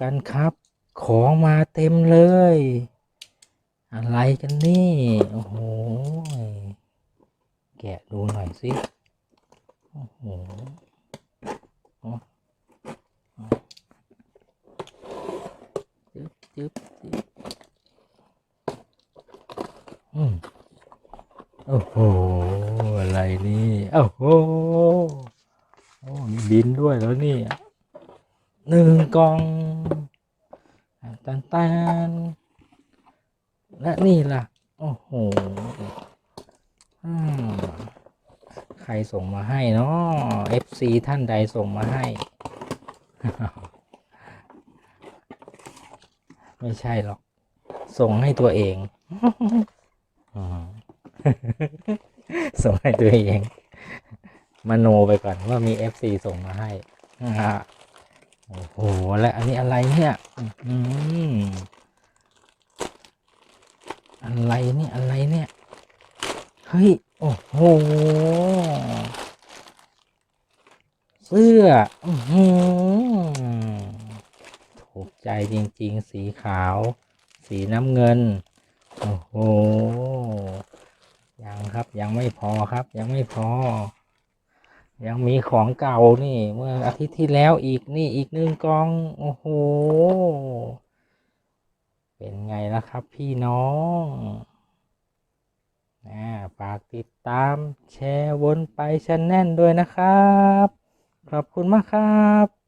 กันครับ ของมาเต็มเลย อะไรกันนี่ โอ้โห แกะดูหน่อยสิโอ้โหอ๋ออ๋อจึ๊บจึ๊บจึ๊บอืมโอ้โห อะไรนี่โอ้โหโอ้มีบินด้วยแล้วนี่หนึ่งกอง ตันตันและนี่ล่ะ โอ้โหใครส่งมาให้เนาะ FC ท่านใดส่งมาให้ ไม่ใช่หรอก ส่งให้ตัวเองส่งให้ตัวเองมโนไปก่อนว่ามี FC ส่งมาให้ โอ้โหและอันนี้อะไรเนี่ยอื้อะไรเนี่ยอะไรเนี่ยเฮ้ยโอ้โหเสื้ออือหือถูกใจจริง ๆ สีขาว สีน้ำเงิน โอ้โหยังครับยังไม่พอครับยังไม่พอ ยังมีของเก่านี่ เมื่ออาทิตย์ที่แล้วอีกนี่อีกหนึ่งกอง โอ้โห เป็นไงล่ะครับพี่น้องนะฝากติดตามแชร์วนไปชแนลด้วยนะครับ ขอบคุณมากครับ